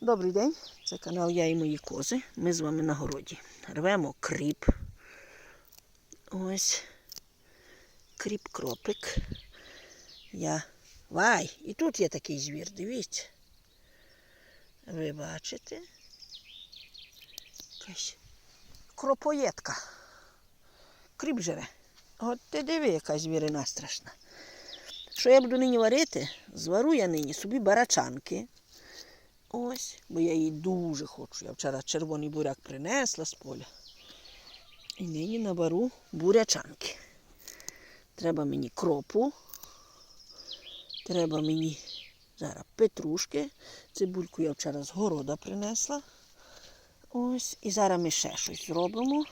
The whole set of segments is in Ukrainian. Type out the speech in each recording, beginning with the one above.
Добрий день, це канал Я і мої кози. Ми з вами на городі. Рвемо кріп. Ось кріп-кропик. Я. Вай! І тут є такий звір, дивіться. Ви бачите? Якась кропоєтка. Кріп живе. От ти диви, яка звірина страшна. Що я буду нині варити? Звару я нині собі барачанки. Ось, бо я її дуже хочу. Я вчора червоний буряк принесла з поля. І нині наберу бурячанки. Треба мені кропу. Треба мені зараз петрушки. Цибульку я вчора з города принесла. Ось. І зараз ми ще щось зробимо.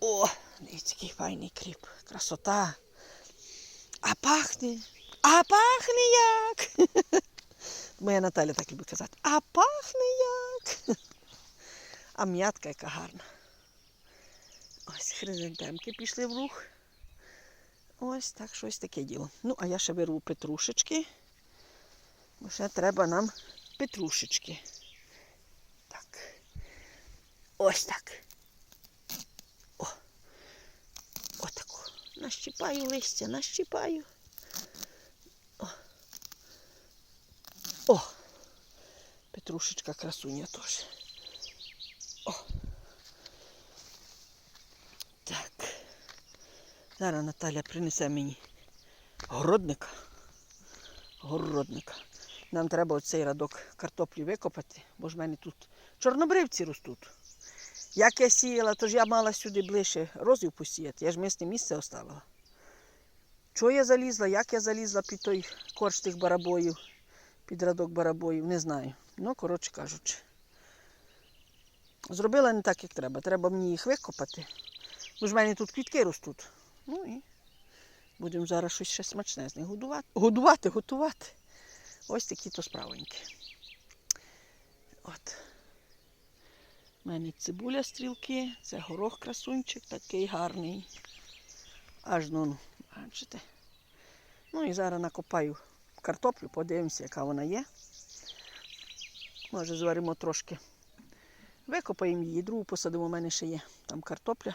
О, дивіться, який файний кріп. Красота. А пахне. А пахне як. Моя Наталя так любить казати. А пахне як. А м'ятка яка гарна. Ось хризантемки пішли в рух. Ось так щось таке діло. Ну, а я ще беру петрушечки. Бо ще треба нам петрушечки. Так. Ось так. О. Отаку. Нащипаю листя, нащипаю. О! Петрушечка красуня теж. О! Так. Зараз Наталя принесе мені городника. Городника. Нам треба оцей радок картоплі викопати, бо ж в мене тут чорнобривці ростуть. Як я сіяла, то ж я мала сюди ближче розів посіяти. Я ж мисне місце оставила. Чого я залізла, як я залізла під той корч тих барабоїв, під радок барабоїв, не знаю. Ну, коротше кажучи. Зробила не так, як треба. Треба мені їх викопати. Бо ж в мене тут квітки ростуть. Ну і будемо зараз щось ще смачне з них годувати. Годувати, готувати. Ось такі то справоньки. От. У мене цибуля стрілки, це горох красунчик, такий гарний. Аж ну, бачите. Ну і зараз накопаю картоплю, подивимося, яка вона є. Може, зваримо трошки. Викопаємо її, другу посадимо, у мене ще є там картопля.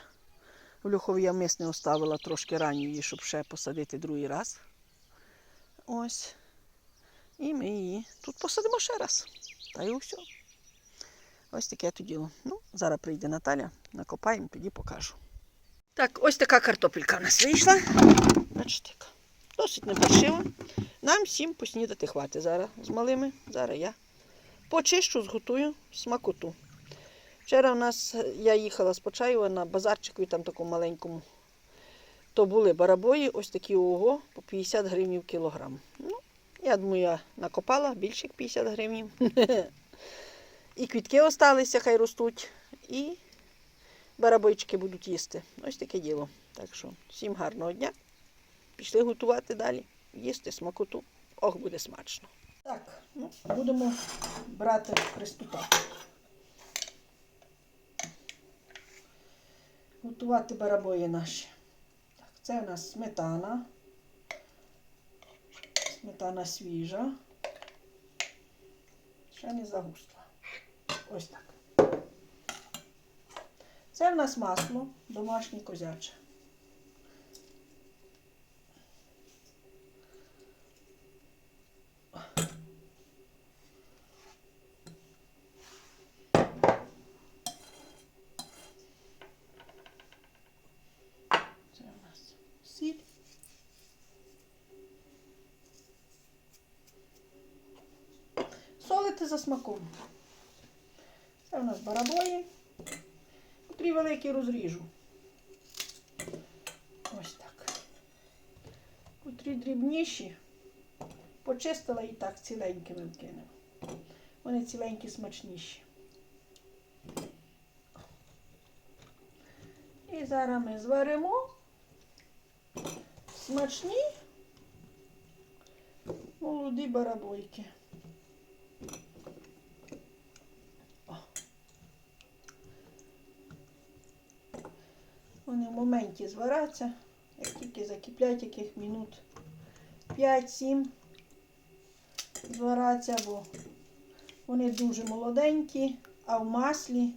В Люхові я мисне оставила трошки ранню її, щоб ще посадити другий раз. Ось. І ми її тут посадимо ще раз. Та й все. Ось таке то діло. Ну, зараз прийде Наталя, накопаємо, тоді покажу. Так, ось така картопелька в нас вийшла. Бачите. Досить непаршива. Нам всім поснідати хватить зараз з малими. Зараз я почищу, зготую смакоту. Вчора у нас я їхала з Почаєва на базарчику там такому маленькому. То були барабої, ось такі ого, по 50 гривень кілограм. Ну, я думаю, я накопала більше як 50 гривень. І квітки осталися, хай ростуть, і барабойчики будуть їсти. Ось таке діло. Так що всім гарного дня. Пішли готувати далі, їсти смакоту. Ох, буде смачно. Так, ну, будемо брати приступати. Готувати барабої наші. Так, це у нас сметана. Сметана свіжа. Ще не загустла. Ось так. Це в нас масло домашнє козяче. Це у нас сіль. Солити за смаком. Це у нас барабої. Три великі розріжу. Ось так. Котрі дрібніші. Почистила і так ціленькими вкинемо. Вони ціленькі смачніші. І зараз ми зваримо смачні молоді барабойки. Вони в моменті звараться, як тільки закиплять яких минут 5-7 звараться, бо Вони дуже молоденькі, а в маслі.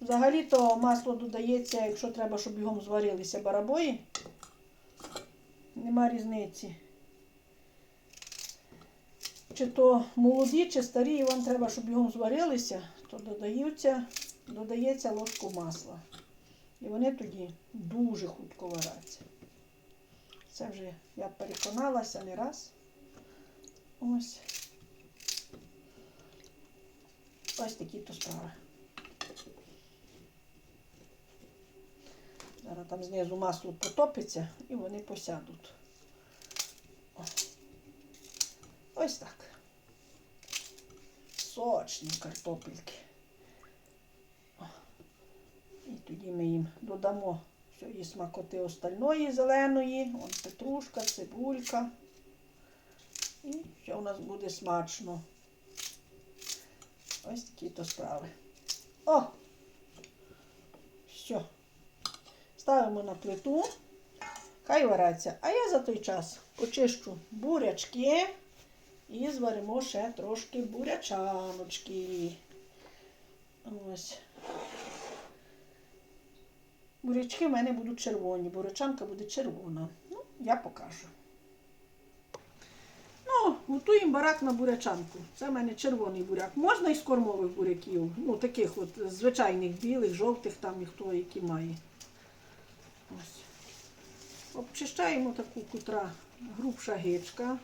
Взагалі-то масло додається, якщо треба, щоб бігом зварилися барабої. Нема різниці. Чи то молоді, чи старі, і вам треба, щоб бігом зварилися, то додаються, додається ложку масла. І вони тоді дуже хутко варяться. Це вже я переконалася не раз. Ось. Ось такі то справи. Зараз там знизу масло потопиться і вони посядуть. Ось так. Сочні картопельки. Тоді ми їм додамо всієї смакоти остальної зеленої. Вон петрушка, цибулька. І все у нас буде смачно. Ось такі то справи. О! Все. Ставимо на плиту. Хай варяться. А я за той час почищу бурячки і зваримо ще трошки бурячаночки. Ось. Бурячки в мене будуть червоні, бурячанка буде червона. Ну, я покажу. Ну, готуємо барак на бурячанку. Це в мене червоний буряк. Можна і з кормових буряків. Ну, таких от звичайних білих, жовтих, там і хто які має. Ось. Обчищаємо таку кутра грубша гичка.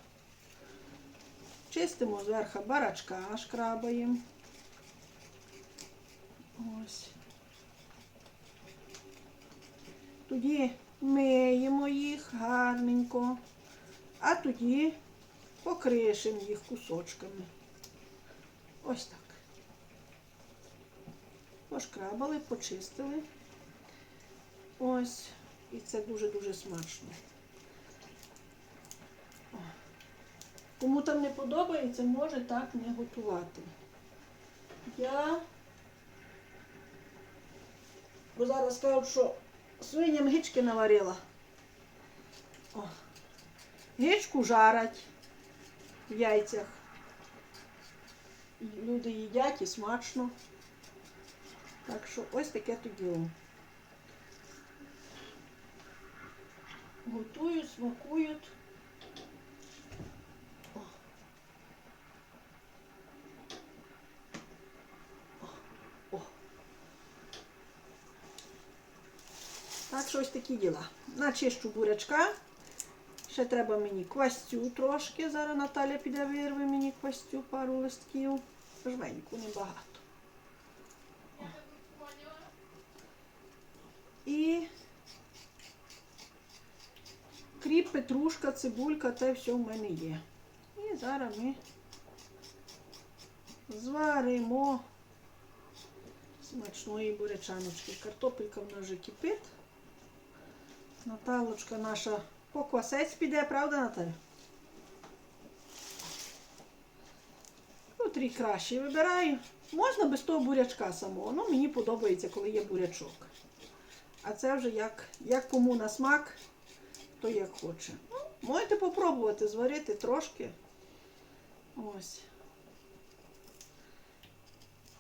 Чистимо зверху барачка, шкрабаємо. Ось. Тоді миємо їх гарненько, а тоді покришимо їх кусочками. Ось так. Пошкрабали, почистили. Ось. І це дуже-дуже смачно. О. Кому там не подобається, може так не готувати. Я бо зараз кажуть, що свиням гички наварила. О. Гичку жарять в яйцях. Люди їдять і смачно. Так що ось таке то діло. Готують, смакують. Так що ось такі діла. Начищу бурячка. Ще треба мені квастю трошки. Зараз Наталя піде вирве мені квастю, пару листків. Жменьку небагато. І кріп, петрушка, цибулька, те все в мене є. І зараз ми зваримо смачної бурячаночки. Картопелька в нас вже кипить. Наталочка наша по квасець піде, правда, Наталя? Котрий краще вибираю. Можна без того бурячка самого. Ну, мені подобається, коли є бурячок. А це вже як, як кому на смак, то як хоче. Ну, можете попробувати зварити трошки. Ось.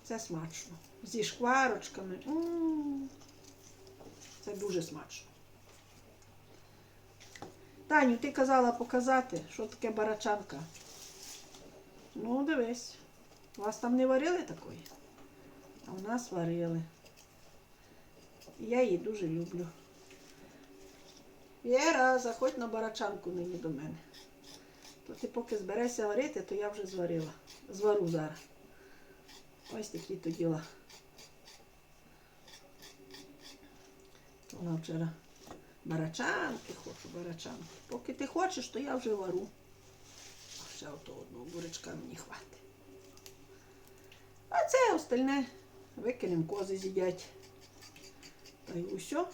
Це смачно. Зі шкварочками. М. Це дуже смачно. Таню, ти казала показати, що таке барачанка. Ну, дивись. Вас там не варили такої? А у нас варили. Я її дуже люблю. Віра, заходь на барачанку нині до мене. То ти поки зберешся варити, то я вже зварила. Звару зараз. Ось такі то діла. Вона вчора барачанки хочу, барачанки. Поки ти хочеш, то я вже вару. А ще ото одного бурячка мені хватить. А це остальне викинемо кози з'їдять. Та й усе.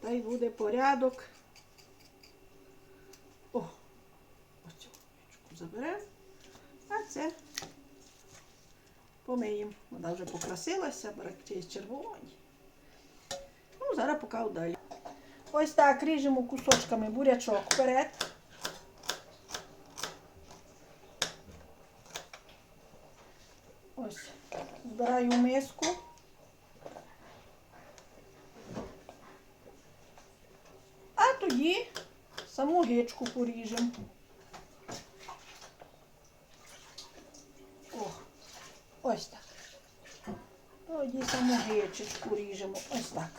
Та й буде порядок. О, оцю річку заберемо. А це помиємо. Вона вже покрасилася, баракці червоні. Ну, зараз поки далі. Ось так ріжемо кусочками бурячок вперед. Ось. Збираю миску. А тоді саму гичку поріжемо. О, ось так. Тоді саму гичечку ріжемо. Ось так.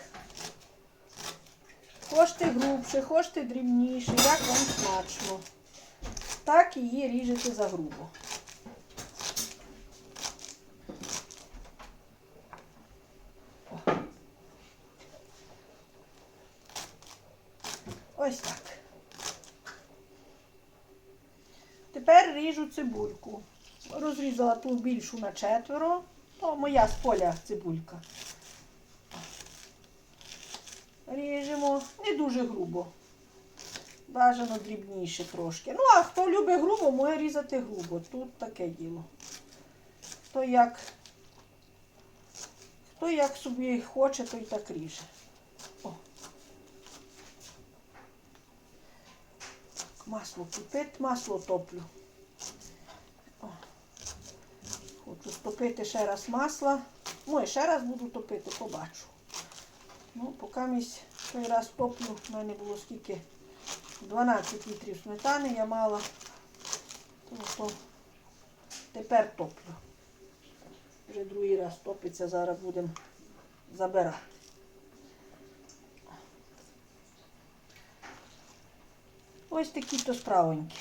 Хочете грубше, хочете дрібніше, як вам смачно. Так її ріжете за грубо. Ось так. Тепер ріжу цибульку. Розрізала ту більшу на четверо. То моя з поля цибулька. Ріжемо не дуже грубо. Бажано дрібніше трошки. Ну, а хто любить грубо, може різати грубо. Тут таке діло. Хто як, хто як собі хоче, той так ріже. О. Масло кипить, масло топлю. О. Хочу стопити ще раз масла. Ну, і ще раз буду топити, побачу. Ну, поки місь той раз топлю, в мене було скільки 12 літрів сметани я мала. Тобто тепер топлю. Вже другий раз топиться, зараз будемо забирати. Ось такі то справонькі.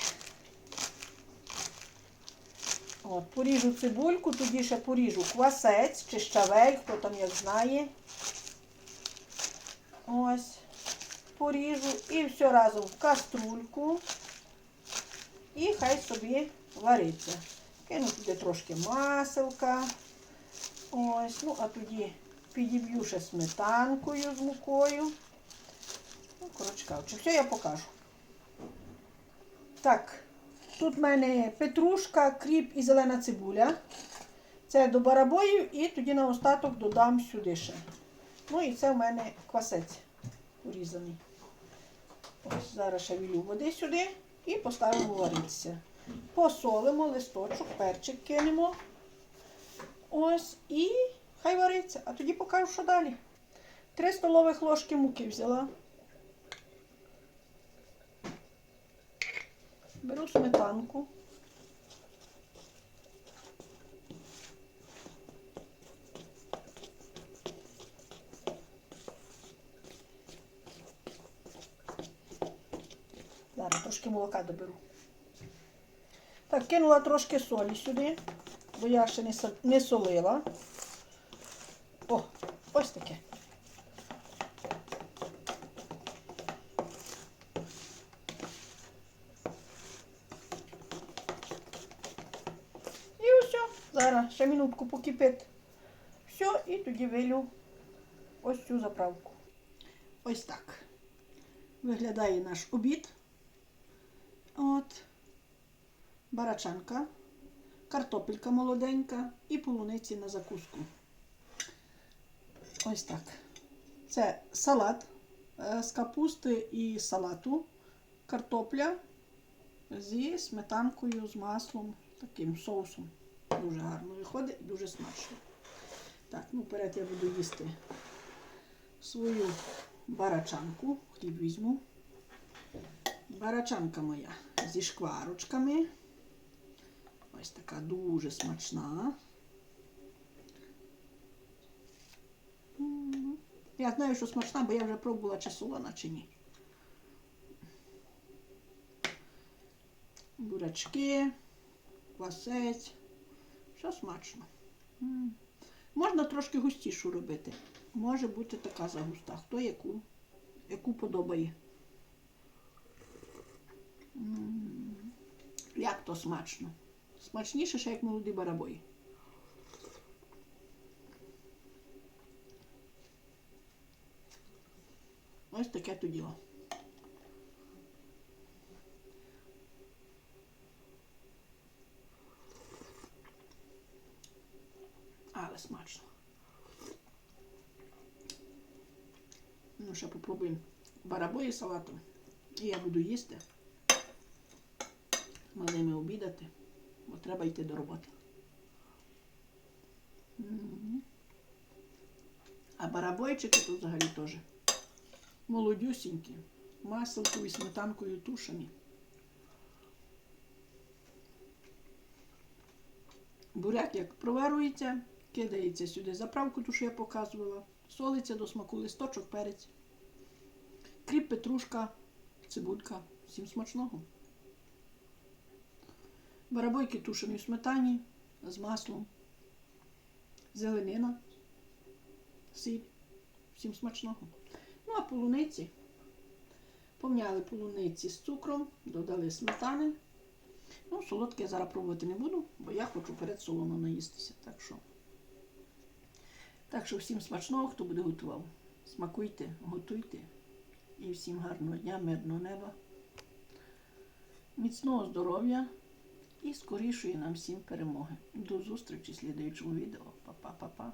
От, поріжу цибульку, тоді ще поріжу квасець чи щавель, хто там як знає. Ось, поріжу і все разом в каструльку. І хай собі вариться. Кину туди трошки маселка. Ось, ну, а тоді підіб'ю ще сметанкою з мукою. Ну, коротше кажучи, все я покажу. Так, тут в мене петрушка, кріп і зелена цибуля. Це до барабоїв і тоді на остаток додам сюди ще. Ну і це в мене квасець порізаний. Ось зараз ще вілю води сюди і поставимо варитися. Посолимо листочок, перчик кинемо. Ось і хай вариться. А тоді покажу, що далі. Три столових ложки муки взяла. Беру сметанку. Зараз трошки молока доберу. Так, кинула трошки солі сюди, бо я ще не, солила. О, ось таке. І все. Зараз ще минутку покипить. Все, і тоді вилю ось цю заправку. Ось так. Виглядає наш обід. От. Барачанка, картопелька молоденька і полуниці на закуску. Ось так. Це салат е, з капусти і салату, картопля зі сметанкою, з маслом, таким соусом. Дуже гарно виходить і дуже смачно. Так, ну вперед я буду їсти свою барачанку. Хліб візьму. Барачанка моя зі шкварочками. Ось така дуже смачна. Я знаю, що смачна, бо я вже пробувала чи чи ні. Бурячки, квасець. Все смачно. Можна трошки густішу робити. Може бути така загуста. Хто яку, яку подобає. Як то смачно. Смачніше, ще як молоді барабої. Ось таке то діло. Але смачно. Ну, ще попробуємо барабої салатом. І я буду їсти. Малими обідати, бо треба йти до роботи. А барабойчики тут взагалі теж молодюсінькі, маселкою, і сметанкою тушені. Буряк як проварується, кидається сюди заправку, ту, що я показувала, солиться до смаку листочок, перець, кріп, петрушка, цибулька. Всім смачного. Барабойки тушені в сметані з маслом, зеленина, сіль. Всім смачного. Ну, а полуниці. Помняли полуниці з цукром, додали сметани. Ну, солодке я зараз пробувати не буду, бо я хочу перед солоно наїстися. Так що, так що всім смачного, хто буде готував. Смакуйте, готуйте. І всім гарного дня, мирного неба, міцного здоров'я і скорішої нам всім перемоги. До зустрічі в слідуючому відео. Па-па-па-па.